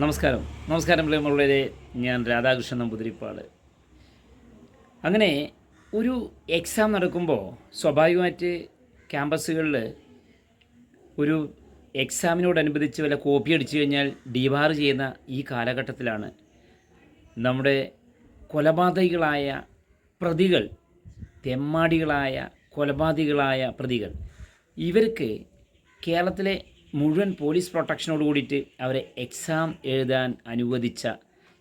നമസ്കാരം. നമസ്കാരം പ്രിയമുള്ളവരെ ഞാൻ രാധാകൃഷ്ണൻ നമ്പൂതിരിപ്പാട്. അങ്ങനെ ഒരു എക്സാം നടക്കുമ്പോൾ സ്വാഭാവികമായിട്ട് ക്യാമ്പസുകളിൽ ഒരു എക്സാമിനോടനുബന്ധിച്ച് വല്ല കോപ്പി അടിച്ചു കഴിഞ്ഞാൽ ഡിബാർ ചെയ്യുന്ന ഈ കാലഘട്ടത്തിലാണ് നമ്മുടെ കൊലപാതകികളായ പ്രതികൾ തെമ്മാടികളായ കൊലപാതകികളായ പ്രതികൾ. ഇവർക്ക് കേരളത്തിലെ മുഴുവൻ പോലീസ് പ്രൊട്ടക്ഷനോട് കൂടിയിട്ട് അവരെ എക്സാം എഴുതാൻ അനുവദിച്ച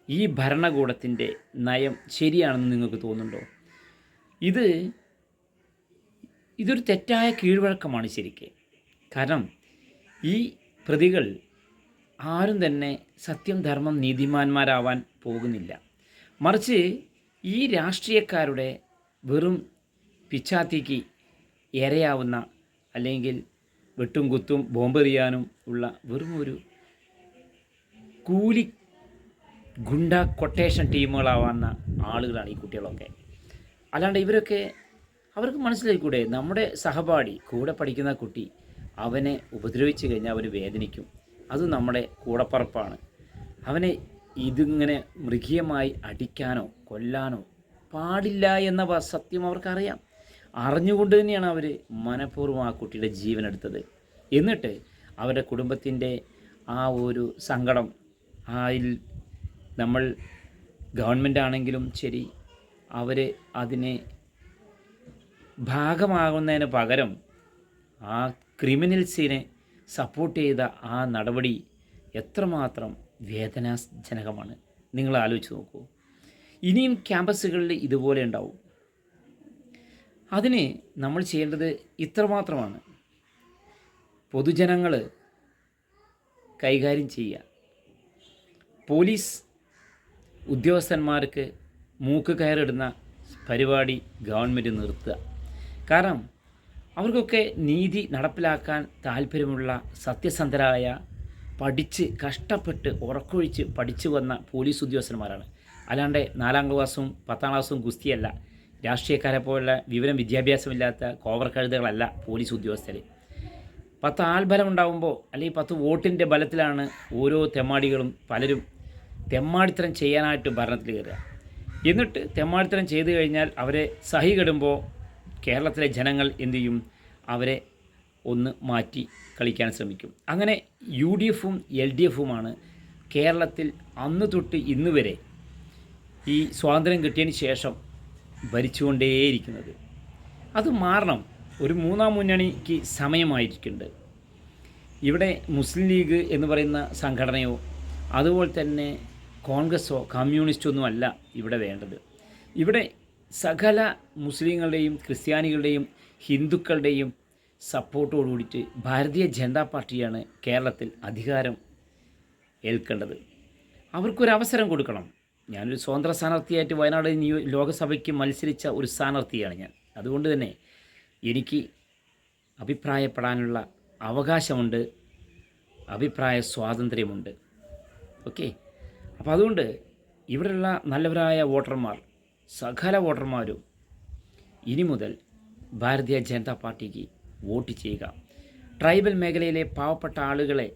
ഈ ഭരണകൂടത്തിന്റെ നയം ശരിയാണെന്ന് നിങ്ങൾക്ക് തോന്നുന്നുണ്ടോ? ഇത് ഇതൊരു തെറ്റായ കീഴ്വഴക്കമാണ് ശരിക്ക്. കാരണം ഈ പ്രതികൾ ആരും തന്നെ സത്യം ധർമ്മം നീതിമാന്മാരാവാൻ പോകുന്നില്ല. മറിച്ച് ഈ രാഷ്ട്രീയക്കാരുടെ വെറും പിച്ചാത്തിക്ക് ഇരയാവുന്ന അല്ലെങ്കിൽ വെട്ടും കുത്തും ബോംബെറിയാനും ഉള്ള വെറും ഒരു കൂലി ഗുണ്ട കൊട്ടേഷൻ ടീമുകളാവുന്ന ആളുകളാണ് ഈ കുട്ടികളൊക്കെ. അല്ലാണ്ട് ഇവരൊക്കെ അവർക്ക് മനസ്സിലായിക്കൂടെ നമ്മുടെ സഹപാഠി കൂടെ പഠിക്കുന്ന കുട്ടി അവനെ ഉപദ്രവിച്ചു കഴിഞ്ഞാൽ അവന് വേദനിക്കും. അത് നമ്മുടെ കൂടപ്പറപ്പാണ്. അവനെ ഇതിങ്ങനെ മൃഗീയമായി അടിക്കാനോ കൊല്ലാനോ പാടില്ല എന്ന സത്യം അവർക്കറിയാം. അറിഞ്ഞുകൊണ്ട് തന്നെയാണ് അവർ മനഃപൂർവം ആ കുട്ടിയുടെ ജീവൻ എടുത്തത്. എന്നിട്ട് അവരുടെ കുടുംബത്തിന്റെ ആ ഒരു സങ്കടം അതിൽ നമ്മൾ ഗവൺമെന്റ് ആണെങ്കിലും ശരി അവർ അതിനെ ഭാഗമാകുന്നതിന് പകരം ആ ക്രിമിനൽസിനെ സപ്പോർട്ട് ചെയ്ത ആ നടപടി എത്രമാത്രം വേദനാജനകമാണ്. നിങ്ങൾ ആലോചിച്ച് നോക്കൂ. ഇനിയും ക്യാമ്പസുകളിൽ ഇതുപോലെ ഉണ്ടാവും. അതിന് നമ്മൾ ചെയ്യേണ്ടത് ഇത്രമാത്രമാണ്. പൊതുജനങ്ങൾ കൈകാര്യം ചെയ്യുക. പോലീസ് ഉദ്യോഗസ്ഥന്മാർക്ക് മൂക്ക് കയറിടുന്ന പരിപാടി ഗവൺമെന്റ് നിർത്തുക. കാരണം അവർക്കൊക്കെ നീതി നടപ്പിലാക്കാൻ താല്പര്യമുള്ള സത്യസന്ധരായ പഠിച്ച് കഷ്ടപ്പെട്ട് ഉറക്കൊഴിച്ച് പഠിച്ചു വന്ന പോലീസ് ഉദ്യോഗസ്ഥന്മാരാണ്. അല്ലാണ്ട് നാലാം ക്ലാസ്സും പത്താം ക്ലാസ്സും ഗുസ്തിയല്ല. രാഷ്ട്രീയക്കാരെ പോലുള്ള വിവരം വിദ്യാഭ്യാസമില്ലാത്ത കോവർ കഴുതകളല്ല പോലീസ് ഉദ്യോഗസ്ഥർ പത്ത് ആൾബലം ഉണ്ടാകുമ്പോൾ അല്ലെങ്കിൽ പത്ത് വോട്ടിന്റെ ബലത്തിലാണ് ഓരോ തെമ്മാടികളും പലരും തെമ്മാടിത്തരം ചെയ്യാനായിട്ട് ഭരണത്തിൽ കയറുക. എന്നിട്ട് തെമ്മാടിത്തരം ചെയ്തു കഴിഞ്ഞാൽ അവരെ സഹി കെടുമ്പോൾ കേരളത്തിലെ ജനങ്ങൾ എന്തു ചെയ്യും? അവരെ ഒന്ന് മാറ്റി കളിക്കാൻ ശ്രമിക്കും. അങ്ങനെ യു ഡി എഫും എൽ ഡി എഫുമാണ് കേരളത്തിൽ അന്ന് തൊട്ട് ഇന്ന് വരെ ഈ സ്വാതന്ത്ര്യം കിട്ടിയതിന് ശേഷം ഭരിച്ചുകൊണ്ടേയിരിക്കുന്നത്. അത് മാറണം. ഒരു മൂന്നാം മുന്നണിക്ക് സമയമായിരിക്കുന്നുണ്ട്. ഇവിടെ മുസ്ലിം ലീഗ് എന്ന് പറയുന്ന സംഘടനയോ അതുപോലെ തന്നെ കോൺഗ്രസ്സോ കമ്മ്യൂണിസ്റ്റോ ഒന്നും അല്ല ഇവിടെ വേണ്ടത്. ഇവിടെ സകല മുസ്ലിങ്ങളുടെയും ക്രിസ്ത്യാനികളുടെയും ഹിന്ദുക്കളുടെയും സപ്പോർട്ടോട് കൂടിയിട്ട് ഭാരതീയ ജനതാ പാർട്ടിയാണ് കേരളത്തിൽ അധികാരം ഏൽക്കേണ്ടത്. അവർക്കൊരവസരം കൊടുക്കണം. ഞാനൊരു സ്വതന്ത്ര സ്ഥാനാർത്ഥിയായിട്ട് വയനാട് നിയോ ലോകസഭയ്ക്ക് മത്സരിച്ച ഒരു സ്ഥാനാർത്ഥിയാണ് ഞാൻ. അതുകൊണ്ട് തന്നെ എനിക്ക് അഭിപ്രായപ്പെടാനുള്ള അവകാശമുണ്ട് അഭിപ്രായ സ്വാതന്ത്ര്യമുണ്ട്. ഓക്കെ? അപ്പോൾ അതുകൊണ്ട് ഇവിടെയുള്ള നല്ലവരായ വോട്ടർമാർ സകല വോട്ടർമാരും ഇനി മുതൽ ഭാരതീയ ജനതാ പാർട്ടിക്ക് വോട്ട് ചെയ്യുക. ട്രൈബൽ മേഖലയിലെ പാവപ്പെട്ട ആളുകളെ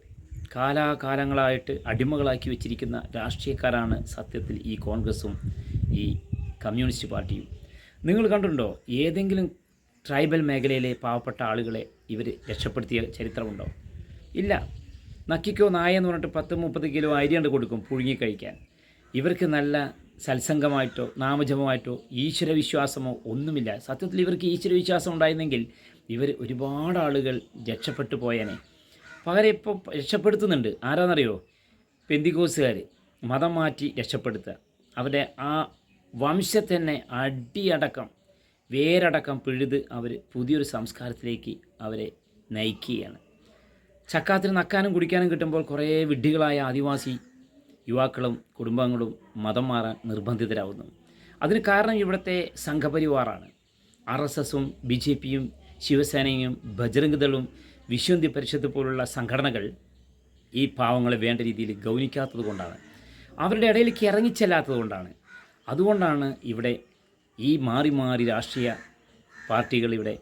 കാലാകാലങ്ങളായിട്ട് അടിമകളാക്കി വെച്ചിരിക്കുന്ന രാഷ്ട്രീയക്കാരാണ് സത്യത്തിൽ ഈ കോൺഗ്രസും ഈ കമ്മ്യൂണിസ്റ്റ് പാർട്ടിയും. നിങ്ങൾ കണ്ടിട്ടുണ്ടോ? ഏതെങ്കിലും ട്രൈബൽ മേഖലയിലെ പാവപ്പെട്ട ആളുകളെ ഇവർ രക്ഷപ്പെടുത്തിയ ചരിത്രമുണ്ടോ? ഇല്ല. നക്കിക്കോ നായ എന്ന് പറഞ്ഞിട്ട് പത്ത് മുപ്പത് കിലോ അരിയണ്ട് കൊടുക്കും പുഴുങ്ങി കഴിക്കാൻ. ഇവർക്ക് നല്ല സത്സംഗമായിട്ടോ നാമജപമായിട്ടോ ഈശ്വരവിശ്വാസമോ ഒന്നുമില്ല. സത്യത്തിൽ ഇവർക്ക് ഈശ്വരവിശ്വാസം ഉണ്ടായിരുന്നെങ്കിൽ ഇവർ ഒരുപാട് ആളുകൾ രക്ഷപ്പെട്ടു പോയേനെ. പകരം ഇപ്പോൾ രക്ഷപ്പെടുത്തുന്നുണ്ട്. ആരാന്നറിയോ? പെന്തികോസുകാർ മതം മാറ്റി രക്ഷപ്പെടുത്തുക. അവരുടെ ആ വംശത്തന്നെ അടിയടക്കം വേരടക്കം പിഴുത് അവർ പുതിയൊരു സംസ്കാരത്തിലേക്ക് അവരെ നയിക്കുകയാണ്. ചക്കാത്തിന് നക്കാനും കുടിക്കാനും കിട്ടുമ്പോൾ കുറേ വിഡ്ഢികളായ ആദിവാസി യുവാക്കളും കുടുംബങ്ങളും മതം മാറാൻ നിർബന്ധിതരാകുന്നു അതിന് കാരണം ഇവിടുത്തെ സംഘപരിവാറാണ്. ആർ എസ് എസും ബി ജെ പിയും ശിവസേനയും ബജറംഗ് ദളും വിശ്വന്തി പരിഷത്ത് പോലുള്ള സംഘടനകൾ ഈ പാവങ്ങളെ വേണ്ട രീതിയിൽ ഗൗനിക്കാത്തത് കൊണ്ടാണ്. അവരുടെ ഇടയിലേക്ക് ഇറങ്ങിച്ചെല്ലാത്തത് കൊണ്ടാണ്. അതുകൊണ്ടാണ് ഇവിടെ ഈ മാറി മാറി രാഷ്ട്രീയ പാർട്ടികൾ ഇവിടെ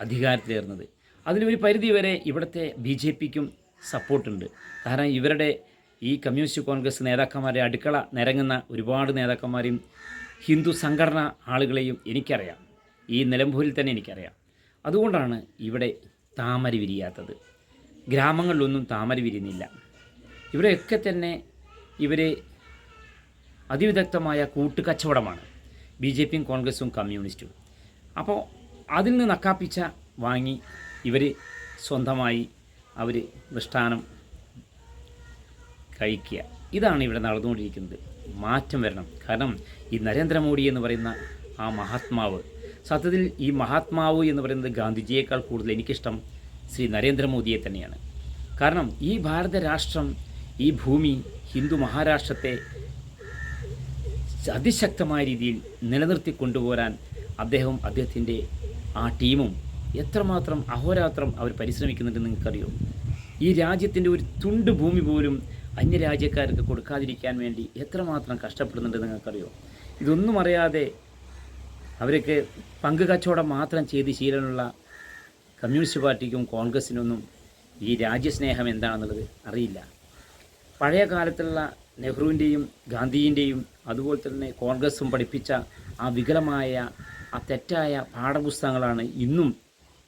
അധികാരത്തിലേറുന്നത് അതിനൊരു പരിധി വരെ ഇവിടുത്തെ ബി ജെ പിക്കും സപ്പോർട്ടുണ്ട്. കാരണം ഇവരുടെ ഈ കമ്മ്യൂണിസ്റ്റ് കോൺഗ്രസ് നേതാക്കന്മാരെ അടുക്കള നിരങ്ങുന്ന ഒരുപാട് നേതാക്കന്മാരെയും ഹിന്ദു സംഘടന ആളുകളെയും എനിക്കറിയാം. ഈ നിലമ്പൂരിൽ തന്നെ എനിക്കറിയാം. അതുകൊണ്ടാണ് ഇവിടെ താമര വിരിയാത്തത്. ഗ്രാമങ്ങളിലൊന്നും താമര വിരിയുന്നില്ല. ഇവരെയൊക്കെ തന്നെ ഇവർ അതിവിദഗ്ധമായ കൂട്ടുകച്ചവടമാണ്. ബി ജെ പിയും കോൺഗ്രസും കമ്മ്യൂണിസ്റ്റും. അപ്പോൾ അതിൽ നിന്ന് നക്കാപ്പിച്ച വാങ്ങി ഇവർ സ്വന്തമായി അവർ മൃഷ്ടാനം കഴിക്കുക. ഇതാണ് ഇവിടെ നടന്നുകൊണ്ടിരിക്കുന്നത്. മാറ്റം വരണം. കാരണം ഈ നരേന്ദ്രമോദി എന്ന് പറയുന്ന ആ മഹാത്മാവ് സത്യത്തിൽ ഈ മഹാത്മാവ് എന്ന് പറയുന്നത് ഗാന്ധിജിയേക്കാൾ കൂടുതൽ എനിക്കിഷ്ടം ശ്രീ നരേന്ദ്രമോദിയെ തന്നെയാണ്. കാരണം ഈ ഭാരത രാഷ്ട്രം ഈ ഭൂമി ഹിന്ദു മഹാരാഷ്ട്രത്തെ അതിശക്തമായ രീതിയിൽ നിലനിർത്തി കൊണ്ടുപോരാൻ അദ്ദേഹവും അദ്ദേഹത്തിന്റെ ആ ടീമും എത്രമാത്രം അഹോരാത്രം അവർ പരിശ്രമിക്കുന്നുണ്ടെന്ന് നിങ്ങൾക്കറിയോ? ഈ രാജ്യത്തിന്റെ ഒരു തുണ്ട് ഭൂമി പോലും അന്യരാജ്യക്കാർക്ക് കൊടുക്കാതിരിക്കാൻ വേണ്ടി എത്രമാത്രം കഷ്ടപ്പെടുന്നുണ്ടെന്ന് നിങ്ങൾക്കറിയോ? ഇതൊന്നും അറിയാതെ അവരൊക്കെ പങ്ക് കച്ചവടം മാത്രം ചെയ്ത് ശീലമുള്ള കമ്മ്യൂണിസ്റ്റ് പാർട്ടിക്കും കോൺഗ്രസിനൊന്നും ഈ രാജ്യസ്നേഹം എന്താണെന്നുള്ളത് അറിയില്ല. പഴയ കാലത്തുള്ള നെഹ്റുവിന്റെയും ഗാന്ധിയുടെയും അതുപോലെ തന്നെ കോൺഗ്രസും പഠിപ്പിച്ച ആ വികലമായ ആ തെറ്റായ പാഠപുസ്തകങ്ങളാണ് ഇന്നും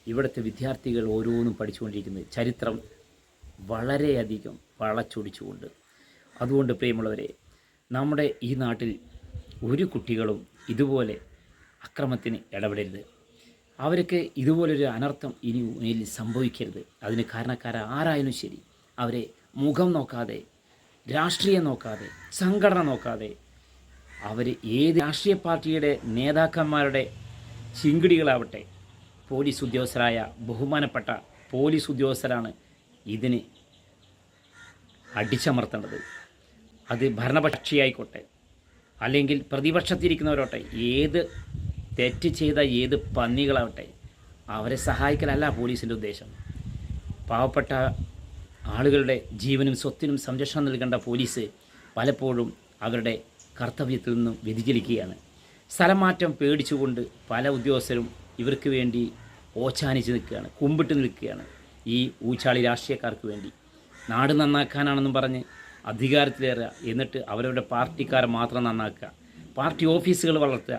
ഇവിടുത്തെ വിദ്യാർത്ഥികൾ ഓരോന്നും പഠിച്ചുകൊണ്ടിരിക്കുന്നത്. ചരിത്രം വളരെയധികം വളച്ചൊടിച്ചുകൊണ്ട്. അതുകൊണ്ട് പ്രിയമുള്ളവരെ നമ്മുടെ ഈ നാട്ടിൽ ഒരു കുട്ടികളും ഇതുപോലെ അക്രമത്തിന് ഇടപെടരുത്. അവർക്ക് ഇതുപോലൊരു അനർത്ഥം ഇനി മേലിൽ സംഭവിക്കരുത്. അതിന് കാരണക്കാര ആരായാലും ശരി. അവരെ മുഖം നോക്കാതെ രാഷ്ട്രീയം നോക്കാതെ സംഘടന നോക്കാതെ അവർ ഏത് രാഷ്ട്രീയ പാർട്ടിയുടെ നേതാക്കന്മാരുടെ ചിങ്കിടികളാവട്ടെ പോലീസ് ഉദ്യോഗസ്ഥരായ ബഹുമാനപ്പെട്ട പോലീസ് ഉദ്യോഗസ്ഥരാണ് ഇതിന് അടിച്ചമർത്തേണ്ടത്. അത് ഭരണപക്ഷിയായിക്കോട്ടെ അല്ലെങ്കിൽ പ്രതിപക്ഷത്തിരിക്കുന്നവരോട്ടെ ഏത് തെറ്റ് ചെയ്ത ഏത് പന്നികളാവട്ടെ അവരെ സഹായിക്കലല്ല പോലീസിന്റെ ഉദ്ദേശം. പാവപ്പെട്ട ആളുകളുടെ ജീവനും സ്വത്തിനും സംരക്ഷണം നൽകേണ്ട പോലീസ് പലപ്പോഴും അവരുടെ കർത്തവ്യത്തിൽ നിന്നും വ്യതിചലിക്കുകയാണ്. സ്ഥലമാറ്റം പേടിച്ചുകൊണ്ട് പല ഉദ്യോഗസ്ഥരും ഇവർക്ക് വേണ്ടി ഓച്ചാനിച്ച് നിൽക്കുകയാണ് കുമ്പിട്ട് നിൽക്കുകയാണ് ഈ ഊച്ചാളി രാഷ്ട്രീയക്കാർക്ക് വേണ്ടി. നാട് നന്നാക്കാനാണെന്നും പറഞ്ഞ് അധികാരത്തിലേറുക എന്നിട്ട് അവരവരുടെ പാർട്ടിക്കാരെ മാത്രം നന്നാക്കുക പാർട്ടി ഓഫീസുകൾ വളർത്തുക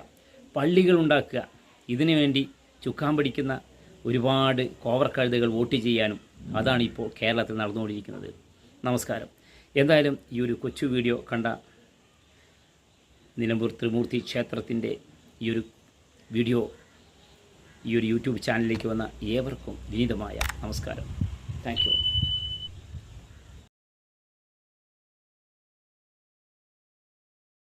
പള്ളികൾ ഉണ്ടാക്കുക ഇതിനു വേണ്ടി ചുക്കാൻ പിടിക്കുന്ന ഒരുപാട് കോവർക്കഴുതകൾ വോട്ട് ചെയ്യാനും അതാണ് ഇപ്പോൾ കേരളത്തിൽ നടന്നുകൊണ്ടിരിക്കുന്നത്. നമസ്കാരം. എന്തായാലും ഈ ഒരു കൊച്ചു വീഡിയോ കണ്ട നിലമ്പൂർ ത്രിമൂർത്തി ക്ഷേത്രത്തിന്റെ ഈ ഒരു വീഡിയോ ഈ ഒരു യൂട്യൂബ് ചാനലിലേക്ക് വന്ന ഏവർക്കും വിനീതമായ നമസ്കാരം. താങ്ക്